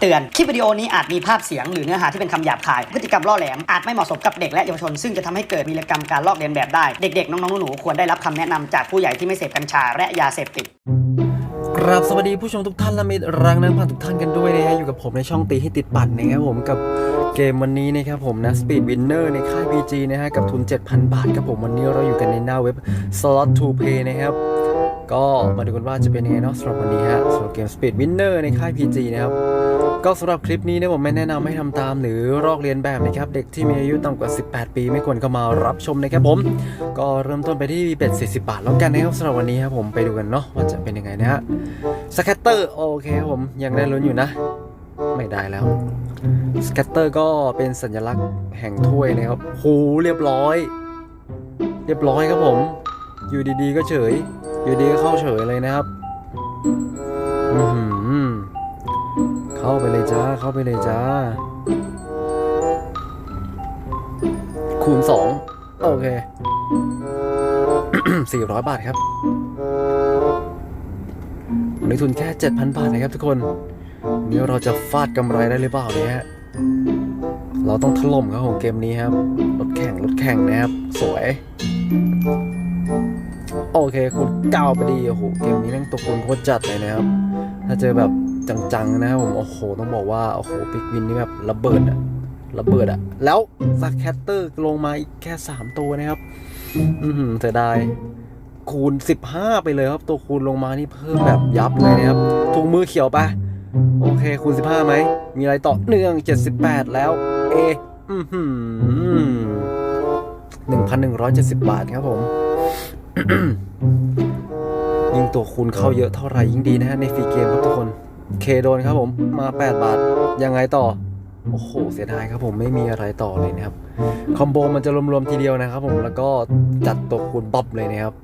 เตือน คลิปวิดีโอนี้อาจมีภาพเสียงหรือเนื้อหาที่เป็นคำหยาบคาย พฤติกรรมล่อแหลม อาจไม่เหมาะสมกับเด็กและเยาวชน ซึ่งจะทำให้เกิดวีรกรรมการลอกเลียนแบบได้ เด็กๆ น้องๆ หนูๆ ควรได้รับคำแนะนำจากผู้ใหญ่ที่ไม่เสพกัญชาและยาเสพติดครับสวัสดีผู้ชมทุกท่านและมิตรรักนักผ่านทุกท่านกันด้วยนะฮะอยู่กับผมในช่องตีให้ติดปัดนะครับผมกับเกมวันนี้นะครับผมนะ Speed Winner ในค่าย PG นะฮะกับทุน 7,000 บาทครับผมวันนี้เราอยู่กันในหน้าเว็บ Slot to Play นะครับก็มาดูกันว่าจะเป็นยังไงเนาะสำหรับวันนี้ฮะสำหรับเกม Speed Winner ในค่าย PG นะครับ ก็สำหรับคลิปนี้เนี่ยผมไม่แนะนำให้ทำตามหรือลอกเลียนแบบนะครับ เด็กที่มีอายุต่ำกว่า 18 ปี ไม่ควรเข้ามารับชมนะครับผม ก็เริ่มต้นไปที่เบ็ด40 บาทแล้วกันนะครับสำหรับวันนี้ครับผมไปดูกันเนาะว่าจะเป็นยังไงนะฮะสแคตเตอร์โอเคครับผมยังได้ลุ้นอยู่นะ ไม่ได้แล้วสแคตเตอร์ก็เป็นสัญลักษณ์แห่งถ้วยนะครับโหเรียบร้อย เรียบร้อยครับผม อยู่ดีๆก็เฉย อยู่ดีก็เข้าเฉยเลยนะครับ อือหือ เข้าไปเลยจ้า เข้าไปเลยจ้า คูณ2โอเค400บาทครับในทุนแค่7,000บาทนะครับทุกคนวันนี้เราจะฟาดกำไรได้หรือเปล่าเนี่ยฮะเราต้องถล่มครับผมเกมนี้ครับ รถแข่งรถแข่งนะครับ สวย โอเค คุณก้าวไปดี โอ้โห เกมนี้แม่งตัวคุณโคตรจัดเลยนะครับ ถ้าเจอแบบ จังๆนะครับผมโอ้โหต้องบอกว่าโอ้โหปิกวินนี่แบบระเบิดอะระเบิดอะแล้วซักแคตเตอร์ลงมาอีกแค่ 3 ตัวนะครับ อือหือเสียดายคูณ 15 ไปเลยครับ ตัวคูณลงมานี่เพิ่มแบบยับเลยนะครับถุงมือเขียวปะโอเค คูณ 15ไหม มีอะไรต่อเนื่อง 78 แล้ว เออือหือ1,170บาทครับผม ยิ่งตัวคูณเข้าเยอะเท่าไหร่ยิ่งดีนะฮะ ในฟรีเกมครับทุกคน เคโดนครับผมมา 8 บาท ยังไงต่อ โอ้โห เสียดายครับผมไม่มีอะไรต่อเลยนะครับ คอมโบมันจะรวมๆทีเดียวนะครับผมแล้วก็จัดตัวคูณบ๊อบเลยนะครับ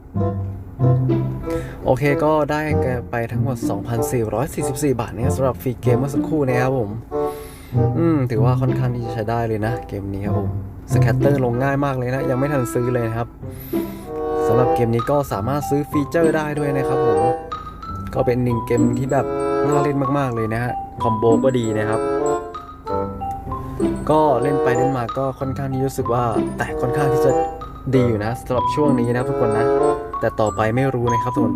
โอเคก็ได้กันไปทั้งหมด 2,444 บาทนะครับสำหรับฟรีเกมเมื่อสักครู่นะครับผม อืม ถือว่าค่อนข้างที่จะใช้ได้เลยนะ เกมนี้ครับผมสแคตเตอร์ลงง่ายมากเลยนะ ยังไม่ทันซื้อเลยนะครับสำหรับเกมนี้ก็สามารถซื้อฟีเจอร์ได้ด้วยนะครับผม ก็เป็นหนึ่งเกมที่แบบ น่าเล่นมาก ๆ เลยนะฮะ คอมโบก็ดีนะครับ ก็เล่นไปเล่นมาก็ค่อนข้างที่รู้สึกว่า แต่ค่อนข้างที่จะดีอยู่นะสำหรับช่วงนี้นะทุกคนนะ แต่ต่อไปไม่รู้นะครับทุกคน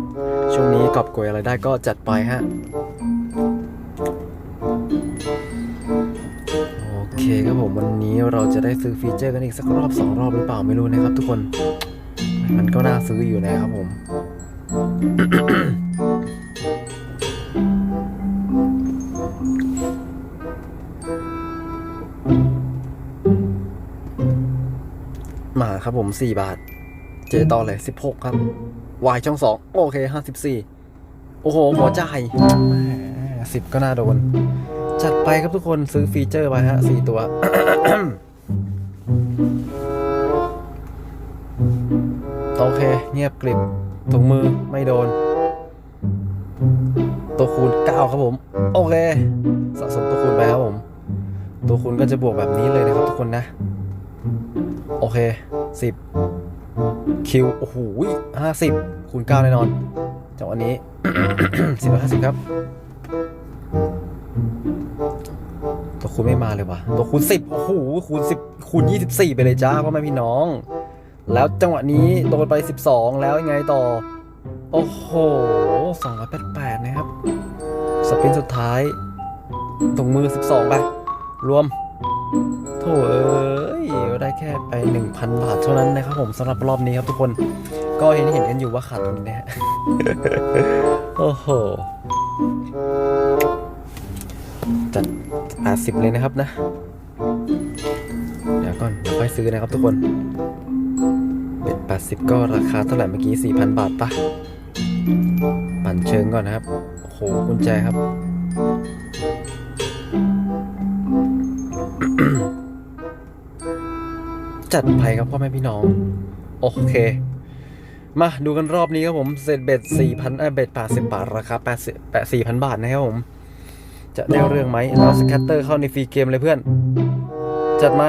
ช่วงนี้กอบโกยอะไรได้ก็จัดไปฮะโอเคครับผมวันนี้เราจะได้ซื้อฟีเจอร์กันอีกสักรอบสองรอบหรือเปล่าไม่รู้นะครับทุกคน มันก็น่าซื้ออยู่นะครับผม ครับผม 4 บาท เจต่อเลย 16 ครับ Y ช่อง 2 โอเค 54 โอ้โหหัวใจายสิบก็น่าโดน จัดไปครับทุกคนซื้อฟีเจอร์ไปฮะ4ตัว โอเค เงียบกริบถุงมือไม่โดน ตัวคูณ 9 ครับผม โอเค สะสมตัวคูณไปครับผม ตัวคูณก็จะบวกแบบนี้เลยนะครับทุกคนนะ โอเคสิบคิว โอ้โหห้าสิบคูณเก้าแน่นอนจังหวะนี้สิบห้าสิบครับ ตัวคูณไม่มาเลยว่ะ ตัวคูณสิบโอ้โหคูณสิบคูณยี่สิบสี่ไปเลยจ้าพ่อแม่พี่น้อง แล้วจังหวะนี้โดนไปสิบสองแล้วยังไงต่อ โอ้โหสองร้อยแปดแปดนะครับ สปินสุดท้ายตรงมือสิบสองไป รวมโถเอ้ แค่ไป 1,000 บาทเท่านั้นนะครับผมสำหรับรอบนี้ครับทุกคนก็เห็นเห็นกันอยู่ว่าขาดทุนนะฮะโอ้โหจัด80เลยนะครับนะ เดี๋ยวก่อนเดี๋ยวค่อยซื้อนะครับทุกคนเบ็ด80 ก็ราคาเท่าไหร่เมื่อกี้ 4,000 บาทปะปั่นเชิงก่อนนะครับโอ้โหกุญแจครับ จัดไปครับพ่อแม่พี่น้อง โอเค มาดูกันรอบนี้ครับผมเซตเบ็ดสี่พันเออเบ็ดแปดสิบบาทราคาแปดสิบแปดสี่พันบาทนะครับผม จะได้เรื่องไหมเราสแคตเตอร์เข้าในฟรีเกมเลยเพื่อน จัดมา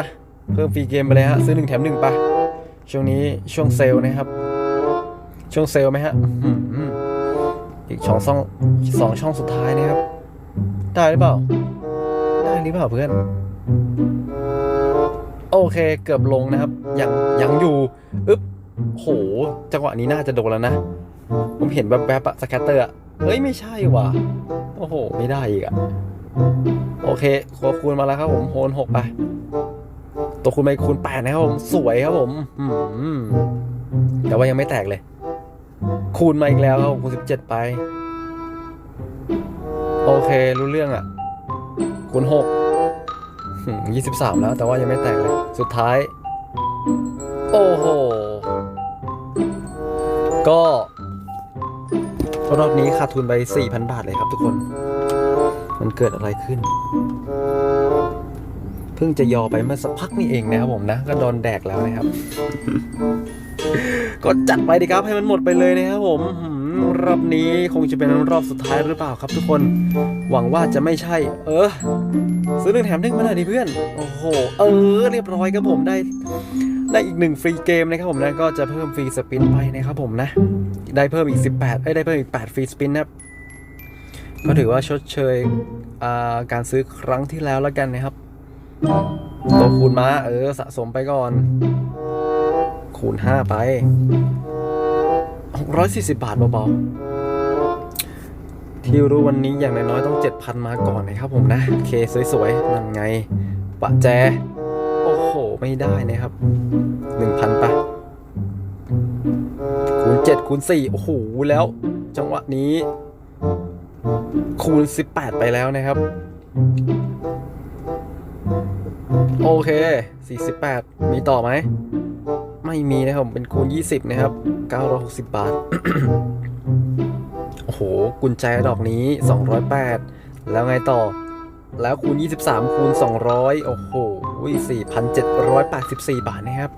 เพิ่มฟรีเกมไปเลยฮะ ซื้อหนึ่งแถมหนึ่งปะช่วงนี้ช่วงเซลล์นะครับ ช่วงเซลล์ไหมฮะอีกช่องสองสองช่องสุดท้ายนะครับ ได้หรือเปล่า ได้หรือเปล่าเพื่อน โอเค เกือบลงนะครับ ยังยังอยู่อึ๊บโห จังหวะนี้น่าจะโดนแล้วนะ ผมเห็นแวบๆอะสแคตเตอร์อะเฮ้ย ไม่ใช่ว่ะ โอ้โห ไม่ได้อีกอะโอเคขอคูณมาแล้วครับผมโฮนหกไป ตัวคูณไปคูณแปดนะครับผม สวยครับผมแต่ว่ายังไม่แตกเลย คูณมาอีกแล้วครับผมคูณสิบเจ็ดไป โอเค รู้เรื่องอะคูณหก ยี่สิบสามแล้วแต่ว่ายังไม่แตกเลย สุดท้าย โอ้โห ก็ รอบนี้ขาดทุนไป 4,000 บาทเลยครับทุกคน มันเกิดอะไรขึ้น เพิ่งจะยอไปเมื่อสักพักนี่เองนะครับผมนะ ก็โดนแดกแล้วนะครับ ก็จัดไปดีครับให้มันหมดไปเลยนะครับผมหืม รอบนี้คงจะเป็นรอบสุดท้ายหรือเปล่าครับทุกคน หวังว่าจะไม่ใช่ เออ ซื้อหนึ่งแถมหนึ่งมาหน่อยดิเพื่อน โอ้โห เออ เรียบร้อยครับผมได้ ได้อีกหนึ่งฟรีเกมนะครับผมนะ ก็จะเพิ่มฟรีสปินไปนะครับผมนะ ได้เพิ่มอีก 18เอ้ได้เพิ่มอีก 8 ฟรีสปินนะก็ถือว่าชดเชยการซื้อครั้งที่แล้วแล้วกันนะครับตัวคูณมาเออสะสมไปก่อน คูณ 5 ไป 640 บาทเบาๆ ที่รู้วันนี้อย่างน้อยๆต้อง 7,000 มาก่อนนะครับผมนะเคสวยๆ นั่นไง ปะแจ โอ้โห ไม่ได้นะครับ 1,000ปะคูณ7คูณ4โอ้โห แล้ว จังหวะนี้ คูณ 18 ไปแล้วนะครับ โอเค 48 มีต่อไหม ไม่มีนะครับเป็นคูณ 20 นะครับ 960 บาท โอ้โห กุญแจดอกนี้ 208 แล้วไงต่อ แล้วคูณ 23 คูณ 200 โอ้โห 4,784 บาทนะครับ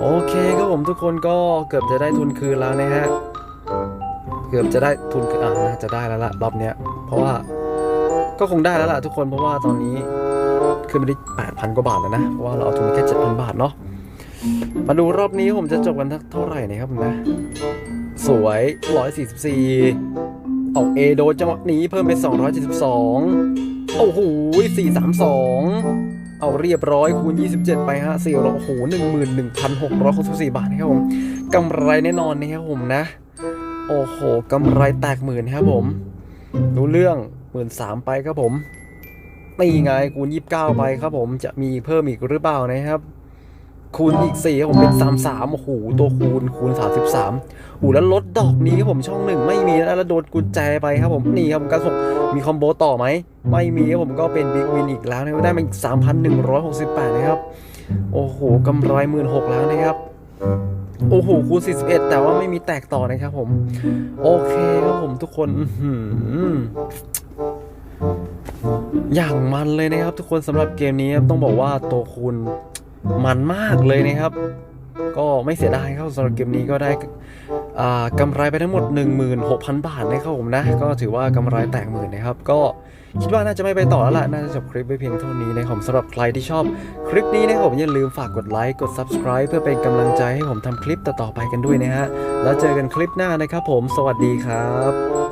โอเคครับผมทุกคนก็เกือบจะได้ทุนคืนแล้วนะฮะ เกือบจะได้ทุนคืนอ่าน่าจะได้แล้วล่ะรอบเนี้ย เพราะว่าก็คงได้แล้วล่ะทุกคนเพราะว่าตอนนี้ขึ้นไปได้8,000 กว่าบาทแล้วนะ เพราะว่าเราเอาทุนแค่ 7,000 บาทเนาะ มาดูรอบนี้ผมจะจบกันเท่าไหร่นะครับผมนะ สวย 144 ออกเอโดจังหวะนี้เพิ่มเป็น 272 โอ้โห 432 เอาเรียบร้อยคูณ 27 ไปฮะ4โอ้โห11,664 บาทนะครับผมกำไรแน่นอนนะครับผมนะ โอ้โหกำไรแตกหมื่นครับผมรู้เรื่อง 13,000ไปครับผมนี่ไงคูณ 29 ไปครับผมจะมีเพิ่มอีกหรือเปล่านะครับ คูณอีก4ครับผมเป็น33โอ้โหตัวคูณคูณ 33โอ้แล้วลดดอกนี้ครับผมช่องหนึ่งไม่มีนะแล้วโดนกุญแจไปครับผมนี่ครับผมกระสกมีคอมโบต่อไหมไม่มีครับผมก็เป็นบิ๊กวินอีกแล้วนะได้มาอีก3,168นะครับโอ้โหกำไร16,000แล้วนะครับโอ้โหคูณ 41 แต่ว่าไม่มีแตกต่อนะครับผม โอเคครับผมทุกคนอย่างมันเลยนะครับทุกคนสำหรับเกมนี้ต้องบอกว่าตัวคูณ มันมากเลยนะครับ ก็ไม่เสียดายครับสำหรับเกมนี้ก็ได้กำไรไปทั้งหมด 16,000 บาทนะครับผมนะ ก็ถือว่ากำไรแตกหมื่นนะครับ ก็คิดว่าน่าจะไม่ไปต่อแล้วล่ะ น่าจะจบคลิปไว้เพียงเท่านี้นะครับสำหรับใครที่ชอบคลิปนี้นะครับผมอย่าลืมฝากกดไลค์ กด Subscribe เพื่อเป็นกำลังใจให้ผมทำคลิปต่อๆไปกันด้วยนะฮะ แล้วเจอกันคลิปหน้านะครับผม สวัสดีครับ